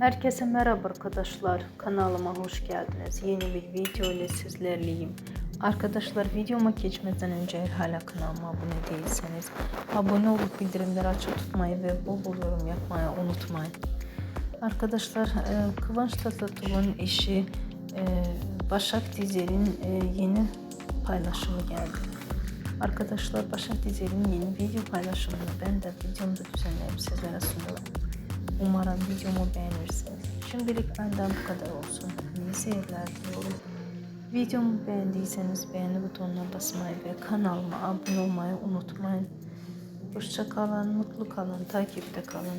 Herkese merhaba arkadaşlar. Kanalıma hoş geldiniz. Yeni bir video ile sizlerleyim. Arkadaşlar videoma geçmeden önce eğer hala kanalıma abone değilseniz abone olup bildirimleri açık tutmayı ve bol bol yorum yapmayı unutmayın. Arkadaşlar e, Kıvanç Tatlıtuğ'un eşi e, Başak Dizer'in e, yeni paylaşımı geldi. Arkadaşlar Başak Dizer'in yeni video paylaşımını ben de videomda düzenleyip sizlere sunuyorum. Umarım videomu beğenirsiniz. Şimdilik benden bu kadar olsun. İyi seyirler diliyorum. Videomu beğendiyseniz beğeni butonuna basmayı ve kanalıma abone olmayı unutmayın. Hoşça kalın, mutlu kalın, takipte kalın.